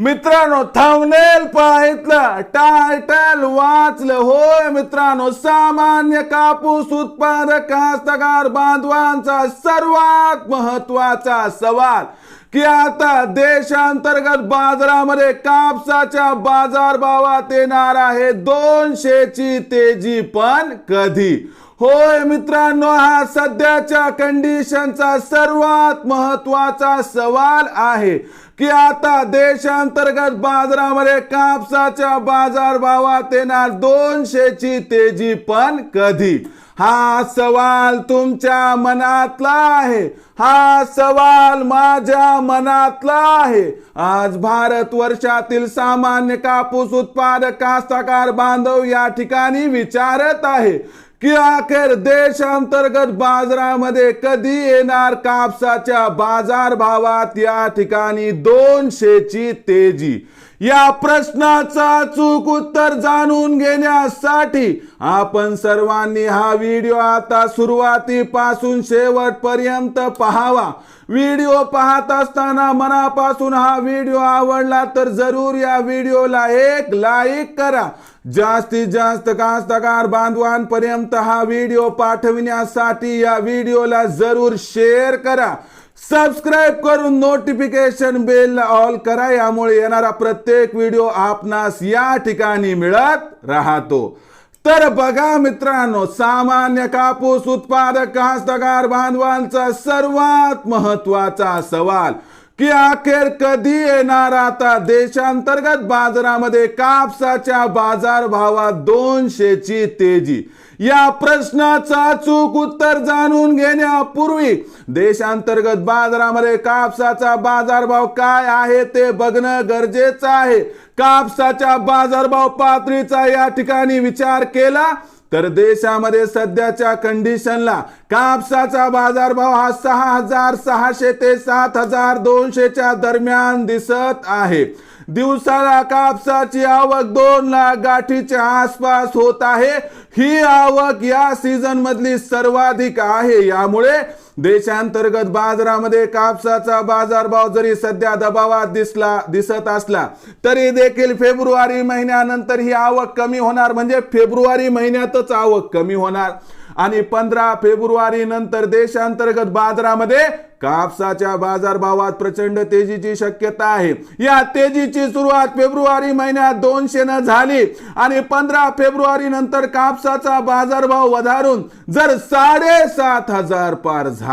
मित्रांनो थांबनेल पाहितलं टायटल वाचलं. होय मित्रांनो सामान्य कापूस उत्पादक कास्तकार बांधवांचा सर्वात महत्त्वाचा सवाल. की आता देशांतर्गत बाजारामध्ये कापसाच्या बाजारभावात येणार आहे दोनशेची तेजी पण कधी? होय मित्रांनो हा सध्याच्या कंडिशनचा सर्वात महत्त्वाचा सवाल आहे की आता देशांतर्गत बाजारामध्ये कापसाच्या बाजारभावात येणार दोनशेची तेजी पण कधी? हा सवाल तुमच्या मनातला आहे. हा सवाल माझ्या मनातला आहे. आज भारत वर्षातील सामान्य कापूस उत्पादक कास्तकार बांधव या ठिकाणी विचारत आहे की अखेर देशांतर्गत बाजारामध्ये कधी येणार कापसाच्या बाजार भावात या ठिकाणी दोनशेची तेजी? या प्रश्नाचा चूक उत्तर जाणून घेण्यासाठी आपण सर्वांनी हा व्हिडिओ आता सुरुवातीपासून शेवटपर्यंत पाहावा. व्हिडिओ पाहत असताना मनापासून हा व्हिडिओ आवडला तर जरूर या व्हिडिओला एक लाईक करा. जास्तीत जास्त कास्तकार बांधवांपर्यंत हा व्हिडिओ पाठविण्यासाठी या व्हिडिओला जरूर शेअर करा. सबस्क्राईब करून नोटिफिकेशन बेल ऑल करा. यामुळे येणारा प्रत्येक व्हिडिओ आपणास या ठिकाणी मिळत राहतो. तर बघा मित्रांनो सामान्य कापूस उत्पादक कास्तकार बांधवांचा सर्वात महत्त्वाचा सवाल. की अखेर कधी येणार आता देशांतर्गत बाजारामध्ये कापसाच्या बाजार भावात दोनशेची तेजी? या प्रश्नाचा चूक उत्तर जाणून घेण्यापूर्वी देशांतर्गत बाजारामध्ये कापसाचा बाजारभाव काय आहे ते बघणं गरजेचं आहे. कापसाच्या बाजारभाव पातळीचा या ठिकाणी विचार केला. तर देशामध्ये सध्याच्या कंडिशनला कापसाचा बाजारभाव हा सहा हजार सहाशे ते सात हजार दोनशेच्या दरम्यान दिसत आहे. दिवसाला कापसाची आवक दोन लाख गाठीच्या आसपास होत आहे. ही आवक या सीझन मधली सर्वाधिक आहे. यामुळे देशांतर्गत बाजारामध्ये कापसाचा बाजारभाव जरी सध्या दबावात दिसला दिसत असला तरी देखील फेब्रुवारी महिन्यानंतर ही आवक कमी होणार. म्हणजे फेब्रुवारी महिन्यातच आवक कमी होणार. आणि पंधरा फेब्रुवारी नंतर देशांतर्गत बाजारामध्ये कापसाच्या बाजारभावात प्रचंड तेजीची शक्यता आहे. या तेजीची सुरुवात फेब्रुवारी महिन्यात दोनशे न झाली. आणि पंधरा फेब्रुवारी नंतर कापसाचा बाजारभाव वधारून जर साडेसात हजार पार झाला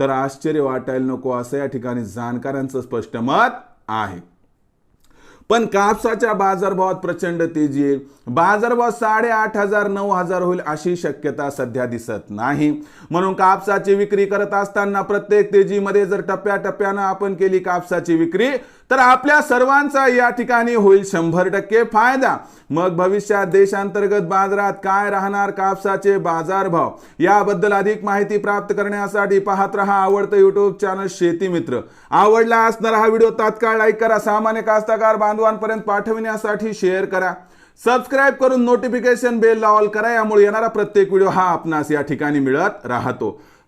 तर आश्चर्य वाटायला नको असं या ठिकाणी जाणकारांचं स्पष्ट मत आहे. पण कापसाच्या बाजारभावात प्रचंड तेजी येईल. बाजारभाव साडेआठ हजार नऊ हजार होईल अशी शक्यता सध्या दिसत नाही. म्हणून कापसाची विक्री करत असताना प्रत्येक तेजीमध्ये जर टप्प्याटप्प्यानं आपण केली कापसाची विक्री तर आपल्या सर्वांचा या ठिकाणी होईल शंभर टक्के फायदा. मग भविष्यात देशांतर्गत बाजारात काय राहणार कापसाचे बाजारभाव? याबद्दल अधिक माहिती प्राप्त करण्यासाठी पाहत रहा आवडतं युट्यूब चॅनल शेती मित्र. आवडला असणारा हा व्हिडिओ तात्काळ लाईक करा. सामान्य कास्तकार बांधवांपर्यंत पाठविण्यासाठी शेअर करा. सबस्क्राईब करून नोटिफिकेशन बेल ऑल करा. यामुळे येणारा प्रत्येक व्हिडिओ हा आपणास या ठिकाणी मिळत राहतो.